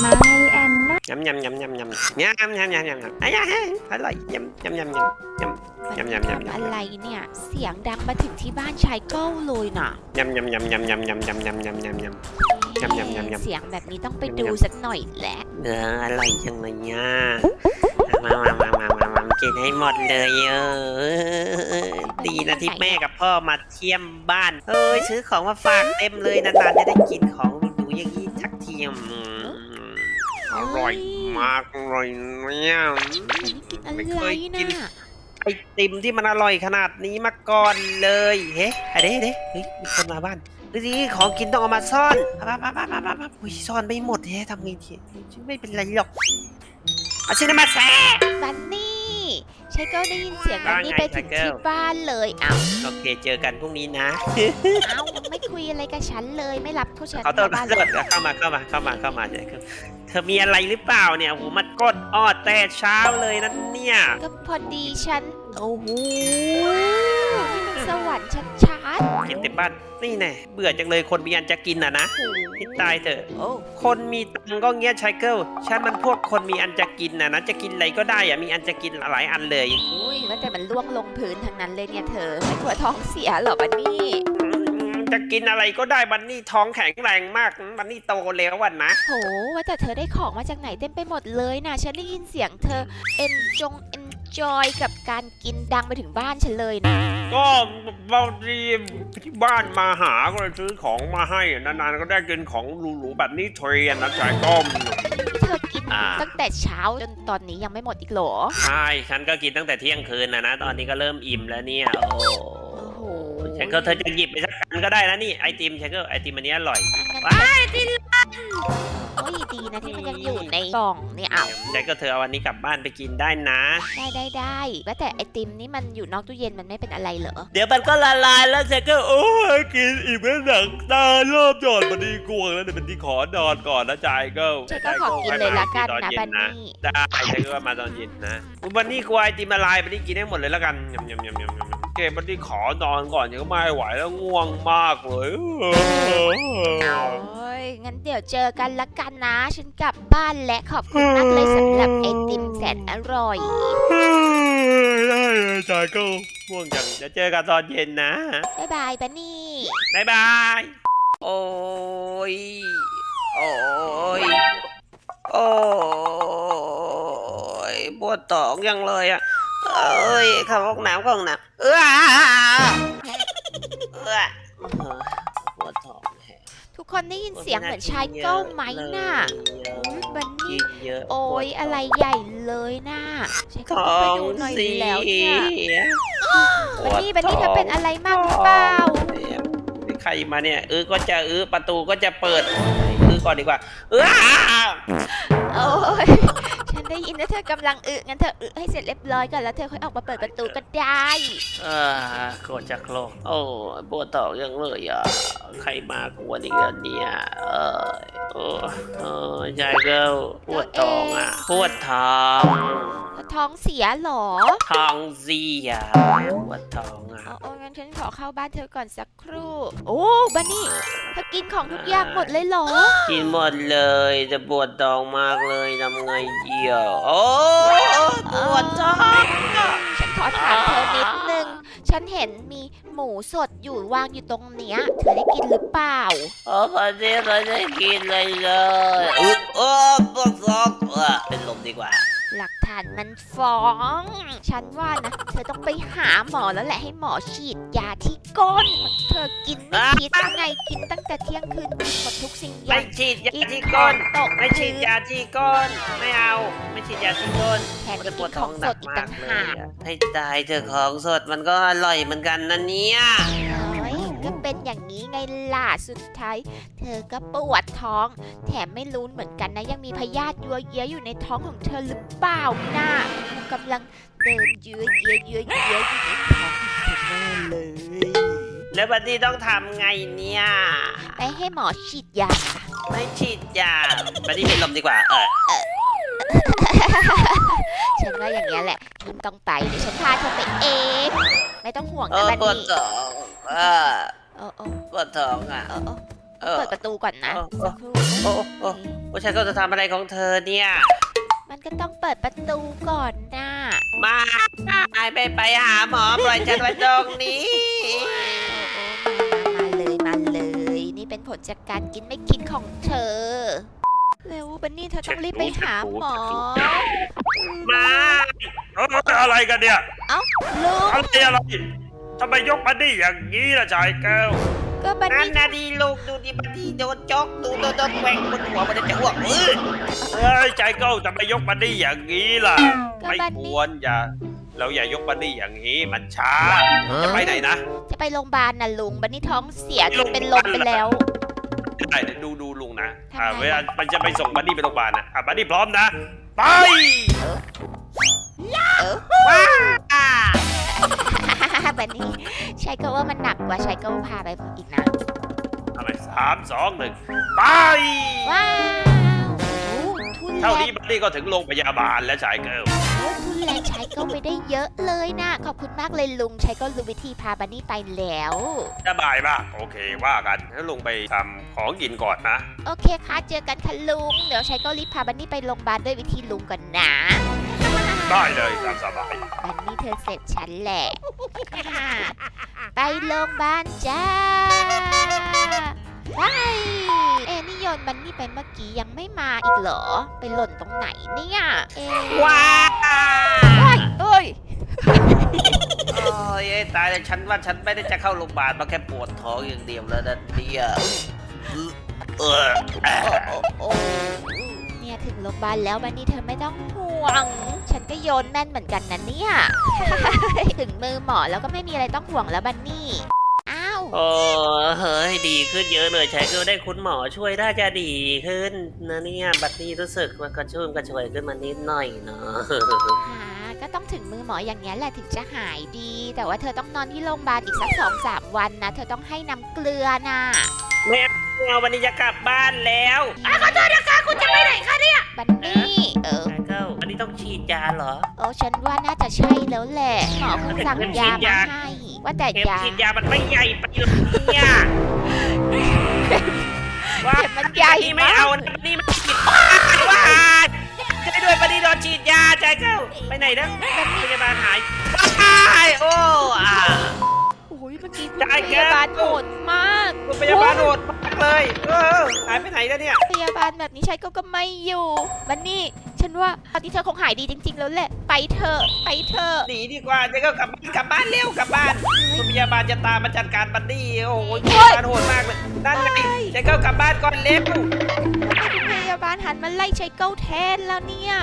ไม่แอนนะยำยำยำยำยำยำยำยำยำยำยำอะยะอร่อยยำยำยำยำยำยำยำยำยำทำอะไรเนี่ย เสียงดังมาถึงที่บ้านชายเก้าเลยน่ะยำยำยำยำยำยำยำยำยำยำยำ ยำยำยำยำ เสียงแบบนี้ต้องไปยำยำดูสักหน่อยแหละ เอออร่อยจังเลยเนี่ยมามามามามามากินให้หมดเลยเออดีนะที่แม่กับพ่อมาเที่ยมบ้านเอ้ยซื้อของมาฝากเต็มเลยนานๆจะได้กินของหรูๆอย่างนี้ทักเทียม อร่อยมากเลยเนี่ยอันไม่นี้เคกินยอะไรกินน่ะไอติมที่มันอร่อยขนาดนี้มาก่อนเลย เฮ้เด้เด้เฮ้ยมีคนมาบ้านเฮ้ยนี่ของกินต้องเอามาซ่อนมามามามามามาอุ้ยซ่อนไม่หมดเฮ้ทำไงทีไม่เป็นไรหรอกเอาชิ้นนมาแซ่บันนี่ ชายเก็ได้ยินเสียงบันนี่ไปถึงที่บ้านเลยเอ้าโอเค เจอกันพรุ่งนี้นะ เอ้าไม่คุยอะไรกับฉันเลยไม่รับผู้ชายเขาต้นบ้านเลยเข้ามาเข้ามาเข้ามาเข้ามาเดี๋ยวเธอมีอะไรหรือเปล่าเนี่ยโหมากดออดแต่เช้าเลยนั่นเนี่ย ก็พอดีฉันโอ้โห สวรรค์ชัดกินเต็มบ้านนี่แน่เบื่อจังเลยคนมีอันจะกินอะนะๆโอ้โหให้ตายเถอะ โอ้คนมีตังค์ก็เงี้ยชายเกิลฉันมันพวกคนมีอันจะกินนะนะจะกินอะไรก็ได้อะมีอันจะกินหลายอันเลยอุ้ยว่าแต่มันล่วงลงพื้นทั้งนั้นเลยเนี่ยเธอ ไม่กลัวท้องเสียเหรอบันนี่อืมจะกินอะไรก็ได้บันนี่ท้องแข็งแรงมากบันนี่โตแล้ววันนะโหว่าแต่เธอได้ของมาจากไหนเต็มไปหมดเลยนะฉันได้ยินเสียงเธอ เอนจงเอน จอยกับการกินดังไปถึงบ้านฉันเลยนะ ก็บางทีที่บ้านมาหาก็เลยซื้อของมาให้นานๆก็ได้กินของหรูๆแบบนี้เทรนนะชายก้ม เธอกินอ่า ตั้งแต่เช้าจนตอนนี้ยังไม่หมดอีกเหรอ ใช่ฉันก็กินตั้งแต่เที่ยงคืนนะนะ ตอนนี้ก็เริ่มอิ่มแล้วเนี่ย โอ้โอ้โหฉันก็เธอจะหยิบไปสักอันก็ได้นะนี่ไอติมฉันก็ไอติมอันนี้อร่อยงั้นว้าย โอ้ยดีนะที่มันยังอยู่ในกล่องเนี่ยเอาฉันก็เธอเอาวันนี้กลับบ้านไปกินได้นะ ได้ได้ได้ว่าแต่ไอติมนี่มันอยู่นอกตู้เย็นมันไม่เป็นอะไรเหรอ เดี๋ยวมันก็ละลายแล้วฉันก็โอ้ยกินอีกไม่หนังตาเริ่มหยอดมันดีกวงแล้วเดี๋ยวมันดีขอนอนก่อนนะจายก็ฉันก็ขอกินเลยละกันนะบันนี่ได้ฉันก็มาตอนเย็นนะวันนี้กวายติมละลายวันนี้กินให้หมดเลยแล้วกันยำยำยำยำยำเก็บมันดีขอนอนก่อนฉันก็ไม่ไหวแล้วง่วงมากเลยโอ้ย งั้นเดี๋ยวเจอกันละกันนะ ฉันกลับบ้านและขอบคุณมากเลยสำหรับไอติมแสนอร่อยได้เลยจายก็ง่วงจังเดี๋ยวเจอกันตอนเย็นนะบ๊ายบายบันนี่บายบายโอ้ยโอ้ยโอ้ยปวดท้องยังเลยอะเอ้ยเข้าห้องน้ำเข้าห้องน้ำเออเออปวดท้องแฮะ ทุกคนได้ยินเสียงเหมือนชายเก้าไหมน่ะอุ๊ยบันกินี่นเยอะโอ้ยอะไรใหญ่เลยน่ะฉันก็ท้อไปงดูหน่อยเสีแล้วเนี่ยยบันนี่บันนี่เธอเป็นอะไรมากหรือเปล่า ใครมาเนี่ยเออก็จะเออประตูก็จะเปิดเออก่อนดีกว่าเออ โอ้ย ฉันได้ยินว่าเธอกำลังอึงั้นเธออึให้เสร็จเรียบร้อยก่อนแล้วเธอค่อยออกมาเปิดประตูก็ได้เออโกรธจากโลกโอ้ปวดท้องยังเลยอะใครมากวนอีกแล้วเนี่ย เออเออเออใจเกิลปวดท้องอะปวดท้องท้องเสียเหรอท้องเสียปวดท้องอะ เอาเอา งั้นฉันขอเข้าบ้านเธอก่อนสักครู่ โอ้บันนี่เธอกินของทุกอย่างหมดเลยเหรอ กินหมดเลยจะปวดท้องมากเลยทำไงเดียว โอ้ปวดท้องฉันขอถามเธอนิดนึง ฉันเห็นมีหมูสดอยู่วางอยู่ตรงเนี้ย เธอได้กินหรือเปล่าโอ้พอดีไม่ได้กินเลยเลยอุ๊ยโอ้ปวดท้องเออเป็นลมดีกว่า หลักฐานมันฟ้อง ฉันว่านะ เธอต้องไปหาหมอแล้วแหละให้หมอฉีดยาที่ก้น เธอกินไม่คิดยังไงกินตั้งแต่เที่ยงคืนกินหมดทุกสิ่งอไม่ย่างฉีดยากินที่ขก้องนตกไม่ฉีดยาที่ก้น ไม่เอา ไม่ฉีดยาที่ก้นแถมยังกินของสดอีกต่างหากอะให้ตายเถอะของสดมันก็อร่อยเหมือนกันนะเนี่ย โอ้ย ก็เป็นอย่างนี้ไงล่ะสุดท้าย เธอก็ปวดท้อง แถมไม่รู้เหมือนกันนะ ยังมีพยาธิยัวเยียอยู่ในท้องของเธอหรือเปล่านะมันกำลังเดินเยื้อเยียเยื้อเยียอยู่ในท้องของเธอแน่เลยแล้วบัดนี้ต้องทำไงเนี่ย ไปให้หมอฉีดยาไม่ฉีดยาบัดนี้เป็นลมดีกว่า เออฉันว่าอย่างนี้ยแหละฉันต้องไปเดี๋ยวฉันพาเธอไปเอง ไม่ต้องห่วงเอนะอบันปวดนี่ท้ องเออเออเออปวดท้องอะเออเออเออ เปิดประตูก่อนนะเออ สักครู่โอ้โอ้โอ้โอ้ชายเกิลจะทำอะไรของเธอเนี่ย มันก็ต้องเปิดประตูก่อนนะมาไปไปหาหมอปล่อยฉันไว้ตรงนี้ มาเลยมาเลย นี่เป็นผลจากการกินไม่กินของเธอ เร็วบันนี่เธอต้องรีบไปหาหมอมาเอออะไรกันเนี่ยลุงอะไรอะไร ทำไมยกมาได้อย่างนี้ล่ะชายแก้ว ก็บันนั่นนี่นาดีลูกดูดิบันดีโดนจกดูโดนโดนแกว่งบนหัวมันจะอ้วกเออเฮ้ยชายแก้วทำไมยกมาได้อย่างนี้ล่ะก็ไม่บันคนี่วรอย่า เราอย่ายกมาได้อย่างนี้มันช้า จะไปไหนนะ จะไปโรงพยาบาลนะลุงบันนี่ท้องเสียจนเป็นลมไปแล้วได้ดูดูลุงนะทำไงอ่าเวลามันจะไปส่งบันนี่ไปโรงพยาบาลนะอะบันนี่พร้อมนะ ไปว้า บันนี่ใช้ก็ว่ามันหนักกว่าใช้ก็พาไปอีกนะทำไมสามสองหนึ่งไป ว้าวโอ้ทุนแรเท่านี้งบันนี่ก็ถึงโรงพยาบาลแล้วชายแก้วโอ้ทุนแรงใช้ก็ไปได้เยอะเลยนะขอบคุณมากเลยลุงใช้ก็รู้วิธีพาบันนี่ไปแล้ว สบายมากโอเคว่ากันแล้วลุงไปทำของกินก่อนนะ โอเคค่ะเจอกันค่ะลุง เดี๋ยวใช้ก็รีบพาบันนี่ไปโรงพยาบาลด้วยวิธีลุงก่อนนะได้เลยตามสบาย บันนี่ เธอเสร็จฉันแหละ ไปโรงพยาบาลจ้า ไป เอ็นี่โยนบันนี่ไปเมื่อกี้ยังไม่มาอีกเหรอ ไปหล่นตรงไหนเนี่ยเอ๊ะว้าเอ้ยเอ้ยโอ้ยตายเลยฉันว่าฉันไม่ได้จะเข้าโรงพยาบาลมาแค่ปวดท้องอย่างเดียวแล้วนะเนี่ยเออโอ้โอ้เนี่ยถึงโรงพยาบาลแล้วบันนี่เธอไม่ต้องห่วง ฉันก็โยนแม่นเหมือนกันนะเนี่ย ถึงมือหมอแล้วก็ไม่มีอะไรต้องห่วงแล้วบันนี่ อ้าว โอ้เฮ้ยดีขึ้นเยอะเลยใช้ก็ได้คุณหมอช่วยได้จะดีขึ้นนะเนี่ยบัดนี้รู้สึกมันกระชุ่มกระชวยขึ้นมานิดหน่อยเนาะ หาก็ต้องถึงมือหมออย่างนี้ยแหละถึงจะหายดี แต่ว่าเธอต้องนอนที่โรงพยาบาลอีกสักสองสามวันนะ เธอต้องให้น้ำเกลือน่ะแม่เอาวันนี้จะกลับบ้านแล้วบัน นนี้ต้องฉีดยาเหรอ โอ้ฉันว่าน่าจะใช่แล้วแหละหมอคงสั่งยามาให้ ว่าแต่เข็มยาฉีดยามันไม่ใหญ่ไปหรอกเนี่ยว่าเข็มมันใหญ่นี่ไม่มากเอานะนี่มันฉีดว้าช่วยด้วยบันนี้โดนฉีดยาใจเก้าไปไหนนะพยาบาลหายว้ายโอ้อ่า โอ้ยเมื่อกี้คุณได้พแก้ยาบาลโหดมากคุณพยาบาลโหดมากเลย เออหายไปไหนแล้วเนี่ย พยาบาลแบบนี้ใช้ก็ก็ไม่อยู่บันนี่ ฉันว่าตอนนี้เธอคงหายดีจริง ๆ แล้วแหละ ไปเถอะ ไปเถอะ หนีดีกว่าจะก็กลับบ้านกลับบ้านเร็วกลับบ้านคุณพยาบาลจะตามมาจัดการบัดดี้โอ้โหพยาบาลโหดมากเลยนั่นไงจะก็กลับบ้านก่อนเร็วทำไมคุณพยาบาลหันมาไล่ใช้เก้าแทนแล้วเนี่ย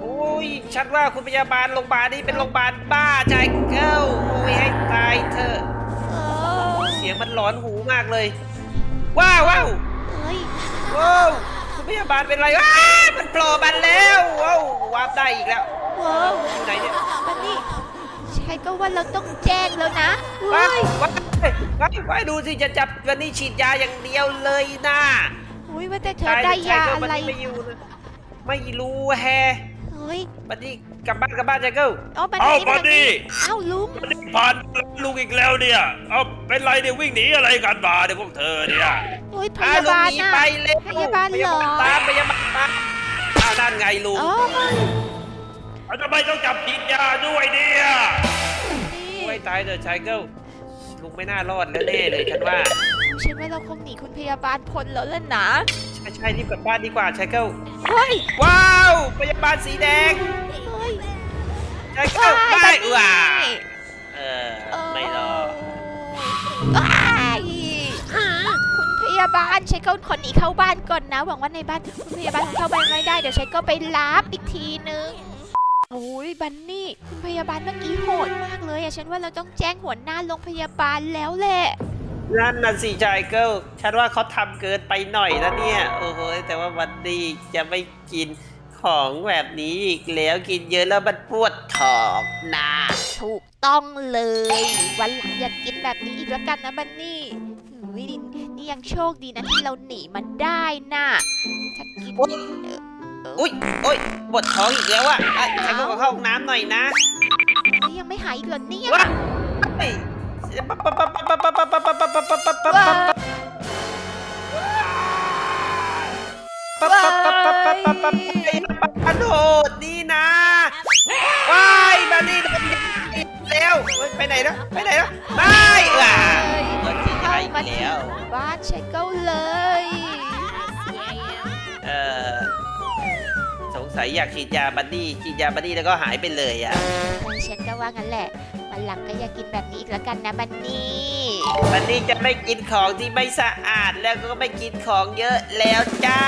โอ้ยฉันว่าคุณพยาบาลโรงพยาบาลนี้เป็นโรงพยาบาลบ้าใจเก้าโอ้ยให้ตายเถอะ เออเสียงมันหลอนหูมากเลย ว้าวว้าวเฮ้ยว้าวคุณพยา บาลเป็นไรว้าวมันโผล่มาแล้วว้าววาร์ปได้อีกแล้วว้าวอยู่ไหนเนี่ยบันนี่ใช่ก็ว่าเราต้องแจ้งแล้วนะว้าเฮ้วยว้าวว้าวว้าวดูสิจะจับวันนี้ฉีดยาอย่างเดียวเลยนะเฮ้ยว่าแต่เธอได้ยาอะไรไม่อยู่นะไม่รู้แฮ เฮ้ยบัดนี้กลับบ้านกลับบ้านใจเก้าเอาบันเอานี่บันนี่เอ้าลุงบันนี่ผ่านลุงอีกแล้วเนี่ย เอาเป็นไรเนี่ยวิ่งหนีอะไรกันมาเนี่ยพวกเธอเนี่ยเฮ้ยพอ่ายาลุงบาลหนีน่ะ ไปเลยพยาบาลเหรอ ตามพยาบาลมาอ้าวนั่นไงลุงอ๋อเอาทำไมต้องจับฉีดยาด้วยเนี่ยนี่โอ้ยตายเถอะชายเก้าลุงไม่น่ารอดแล้วแน่เลยฉันว่า ฉันว่าเราคงหนีคุณพยาบาลพ้นแล้วล่ะนะใช่ใช่รีบกลับบ้านดีกว่าชายเก้าเฮ้ยว้าวพยาบาลสีแดงเฮ้ยชายเก้าว้ายไม่บันนี่ว้าเออไม่รอดว้ายคุณพยาบาลใช้เขาขอหนีเข้าบ้านก่อนนะ หวังว่าในบ้านคุณพยาบาลคงเข้าบ้านไม่ได้เดี๋ยวใช้ก็ไปรับอีกทีนึงโอ้ยบันนี่คุณพยาบาลเมื่อกี้โหดมากเลยอะฉันว่าเราต้องแจ้งหัวหน้าโรงพยาบาลแล้วแหละ นั่นน่ะสิชายเกิลฉันว่าเขาทำเกินไปหน่อยนะเนี่ย โอ้โหแต่ว่าวันนี้จะไม่กินของแบบนี้อีกแล้วกินเยอะแล้วมันปวดท้องนะถูกต้องเลย วันหลังอย่ากินแบบนี้อีกแล้วกันนะบันนี่หืยนี่ยังโชคดีนะที่เราหนีมันได้น่ะถ้ากินโอ๊ยเอ่อเอ่ออุ้ยโอ้ยปวดท้องอีกแล้วอะอะฉันก็ขอเข้าห้องน้ำหน่อยนะนี่ยังไม่หายอีกเหรอเนี่ย กระโดดนี่นะว้ายมานี่แล้วไปไหนนะไปไหนนะไม่อะเหมือนที่ใช่ไปแล้วบ้านเชคเกาเลยเออสงสัยอยากฉีดยาบันนี่ฉีดยาบันนี่แล้วก็หายไปเลยอะฉันก็ว่างั้นแหละวันหลังก็อย่ากินแบบนี้อีกแล้วกันนะบันนี่ วันนี้จะไม่กินของที่ไม่สะอาดแล้วก็ไม่กินของเยอะแล้วจ้า